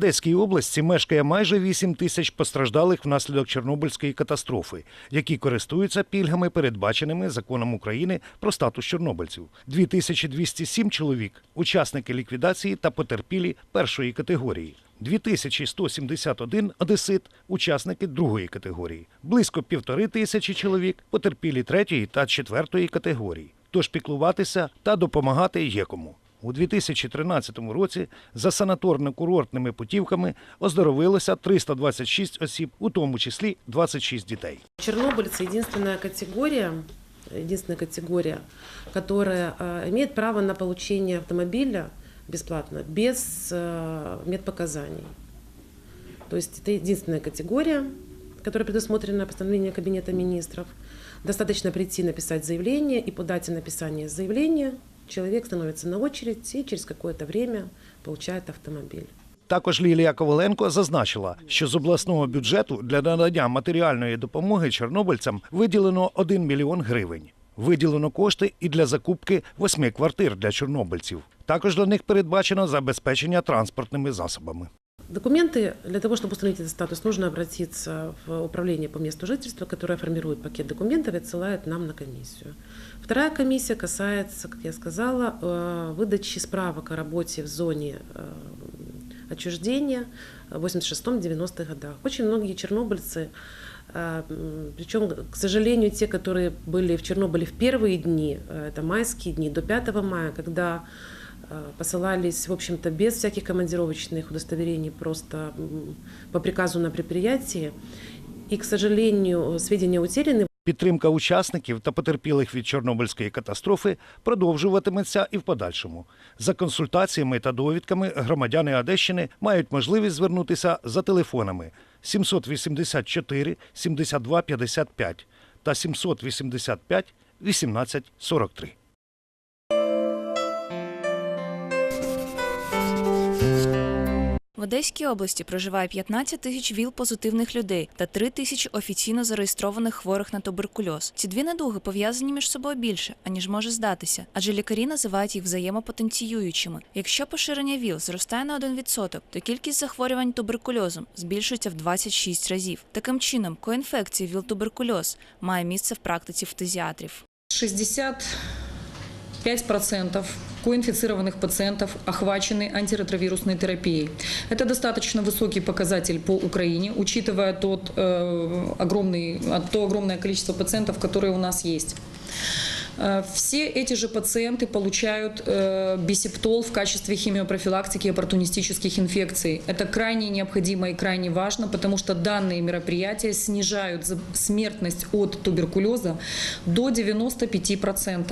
Одеській області мешкає майже 8 тисяч постраждалих внаслідок Чорнобильської катастрофи, які користуються пільгами, передбаченими законом України про статус чорнобильців. 2207 чоловік учасники ліквідації та потерпілі першої категорії. 2171 одесит – учасники другої категорії. Близько півтори тисячі чоловік потерпілі третьої та четвертої категорії. Тож піклуватися та допомагати є кому. У 2013 році за санаторно-курортними путівками оздоровилося 326 осіб, у тому числі 26 дітей. Чернобыльцы единственная категория, единственная категория, которая э, имеет право на получение автомобиля бесплатно, без э, медпоказаний. То есть это единственная категория, которая предусмотрена постановлением Кабинета министров. Достаточно прийти написать заявление, и по дате написания заявления человек становится на очередь и через какое-то время получает автомобиль. Також Лілія Коваленко зазначила, що з обласного бюджету для надання матеріальної допомоги чорнобильцям виділено 1 мільйон гривень. Виділено кошти і для закупки восьми квартир для чорнобильців. Також для них передбачено забезпечення транспортними засобами. Документы, для того, чтобы установить этот статус, нужно обратиться в управление по месту жительства, которое формирует пакет документов и отсылает нам на комиссию. Вторая комиссия касается, как я сказала, э, выдачи справок о работе в зоне э, отчуждения в 86-90-х годах. Очень многие чернобыльцы, э, м, причем, к сожалению, те, которые были в Чернобыле в первые дни, э, это майские дни, до 5 мая, когда э, посылались, в общем-то, без всяких командировочных удостоверений, просто м, по приказу на предприятии. И, к сожалению, сведения утеряны. Підтримка учасників та потерпілих від Чорнобильської катастрофи продовжуватиметься і в подальшому. За консультаціями та довідками громадяни Одещини мають можливість звернутися за телефонами 784 72 55 та 785 18 43. В Одеській області проживає 15 тисяч ВІЛ-позитивних людей та 3 тисячі офіційно зареєстрованих хворих на туберкульоз. Ці дві недуги пов'язані між собою більше, аніж може здатися, адже лікарі називають їх взаємопотенціюючими. Якщо поширення ВІЛ зростає на 1%, то кількість захворювань туберкульозом збільшується в 26 разів. Таким чином, коінфекція ВІЛ-туберкульоз має місце в практиці фтизіатрів. 65% коинфицированных пациентов охвачены антиретровирусной терапией. Это достаточно высокий показатель по Украине, учитывая тот, э, огромный, а, то огромное количество пациентов, которые у нас есть. Э, Все эти же пациенты получают э, бисептол в качестве химиопрофилактики оппортунистических инфекций. Это крайне необходимо и крайне важно, потому что данные мероприятия снижают смертность от туберкулеза до 95%.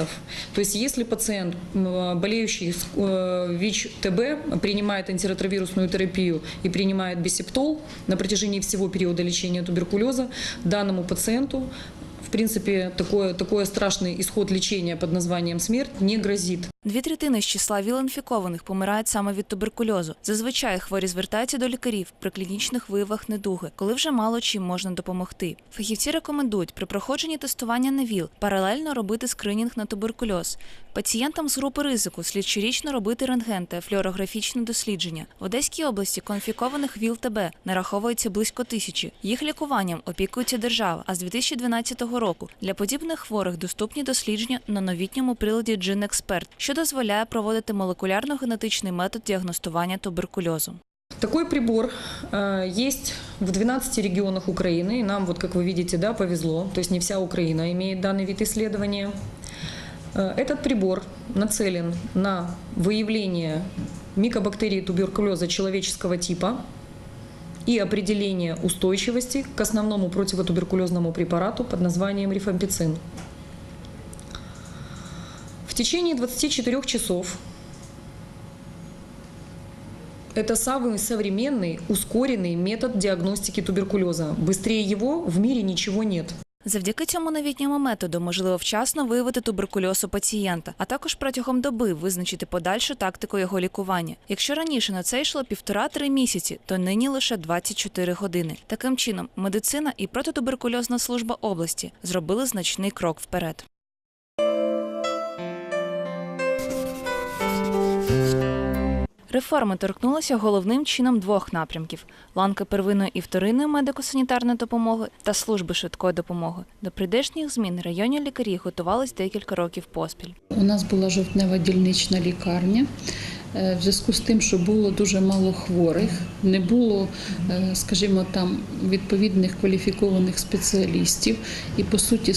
То есть если пациент, м, болеющий э, ВИЧ-ТБ, принимает антиретровирусную терапию и принимает бисептол на протяжении всего периода лечения туберкулеза, данному пациенту в принципе, такое, такое страшный исход лечения под названием смерть не грозит. Дві третини з числа ВІЛ-інфікованих помирають саме від туберкульозу. Зазвичай хворі звертаються до лікарів при клінічних виявах недуги, коли вже мало чим можна допомогти. Фахівці рекомендують при проходженні тестування на ВІЛ паралельно робити скринінг на туберкульоз. Пацієнтам з групи ризику слід щорічно робити рентген та флюорографічне дослідження. В Одеській області конфікованих ВІЛ-ТБ нараховується близько тисячі. Їх лікуванням опікується держава. А з 2012 року для подібних хворих доступні дослідження на новітньому приладі GenExpert, що дозволяє проводити молекулярно-генетичний метод діагностування туберкульозу. Такой прибор э, есть в 12 регионах Украины, и нам, вот как вы видите, да, повезло, то есть не вся Украина имеет данный вид исследования. Э, Этот прибор нацелен на выявление микобактерий туберкулеза человеческого типа и определение устойчивости к основному противотуберкулезному препарату под названием рифампицин. В течение 24 часов это самый современный, ускоренный метод диагностики туберкулеза. Быстрее его в мире ничего нет. Завдяки цьому новітньому методу можливо вчасно виявити туберкульоз у пацієнта, а також протягом доби визначити подальшу тактику його лікування. Якщо раніше на це йшло півтора-три місяці, то нині лише 24 години. Таким чином, медицина і протитуберкульозна служба області зробили значний крок вперед. Реформи торкнулися головним чином двох напрямків: ланки первинної і вторинної медико-санітарної допомоги та служби швидкої допомоги. До прийдешніх змін районні лікарі готувались декілька років поспіль. У нас була жовтнева дільнична лікарня. Е, В зв'язку з тим, що було дуже мало хворих, не було, е, скажімо, там відповідних кваліфікованих спеціалістів, і по суті,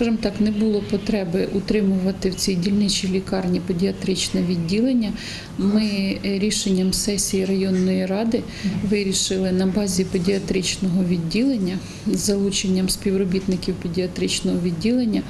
скажімо так, не було потреби утримувати в цій дільничій лікарні педіатричне відділення. Ми е, рішенням сесії районної ради вирішили на базі педіатричного відділення з залученням співробітників педіатричного відділення,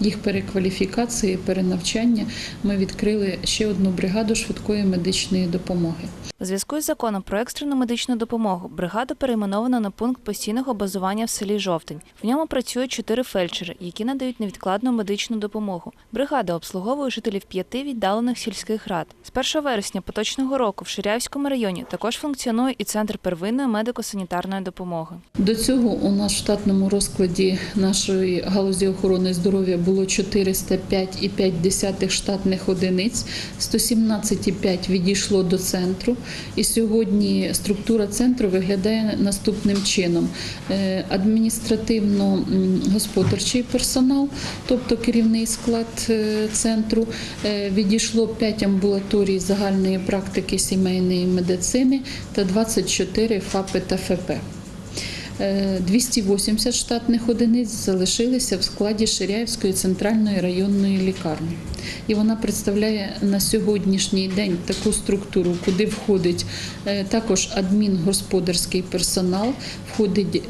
їх перекваліфікації, перенавчання. Ми відкрили ще одну бригаду швидкої медичної допомоги. Зв'язку із законом про екстрену медичну допомогу бригада перейменована на пункт постійного базування в селі Жовтень. В ньому працюють чотири фельдшери, які надають невідкладну медичну допомогу. Бригада обслуговує жителів п'яти віддалених сільських рад. З 1 вересня поточного року в Ширявському районі також функціонує і центр первинної медико-санітарної допомоги. До цього у нас в штатному розкладі нашої галузі охорони здоров'я було 405,5 штатних одиниць, 117,5 відійшло до центру. І сьогодні структура центру виглядає наступним чином: Е, адміністративно-господарчий персонал, тобто керівний склад е, центру, Е, відійшло 5 амбулаторій загальної практики сімейної медицини та 24 ФАПи та ФП. Е, 280 штатних одиниць залишилися в складі Ширяївської центральної районної лікарні. І вона представляє на сьогоднішній день таку структуру, куди входить е, також адмінгосподарський персонал, входить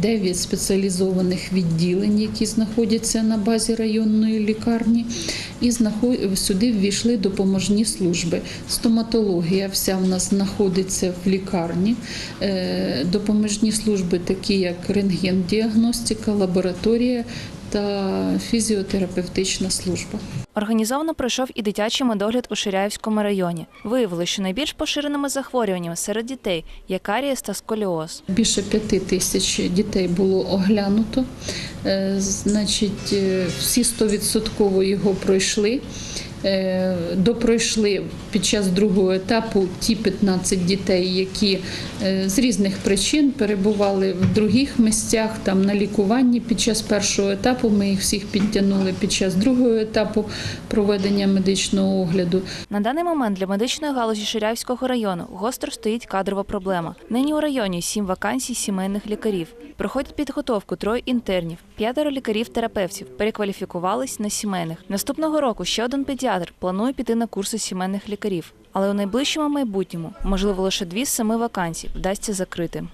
9 спеціалізованих відділень, які знаходяться на базі районної лікарні. І сюди ввійшли допоможні служби. Стоматологія вся в нас знаходиться в лікарні. Е, Допоможні служби, такі як рентген-діагностика, лабораторія та фізіотерапевтична служба. Організовано пройшов і дитячий медогляд у Ширяївському районі. Виявили, що найбільш поширеними захворюваннями серед дітей є карієс та сколіоз. Більше п'яти тисяч дітей було оглянуто. Е, Значить, е, всі 100% його пройшли. Е, Допройшли під час другого етапу ті 15 дітей, які е, з різних причин перебували в других місцях, там на лікуванні під час першого етапу. Ми їх всіх підтягнули під час другого етапу проведення медичного огляду. На даний момент для медичної галузі Ширяївського району гостро стоїть кадрова проблема. Нині у районі сім вакансій сімейних лікарів. Проходять підготовку троє інтернів, п'ятеро лікарів-терапевтів перекваліфікувались на сімейних. Наступного року ще один педіатр планує піти на курси сімейних лікарів. Але у найближчому майбутньому, можливо, лише дві з семи вакансій вдасться закрити.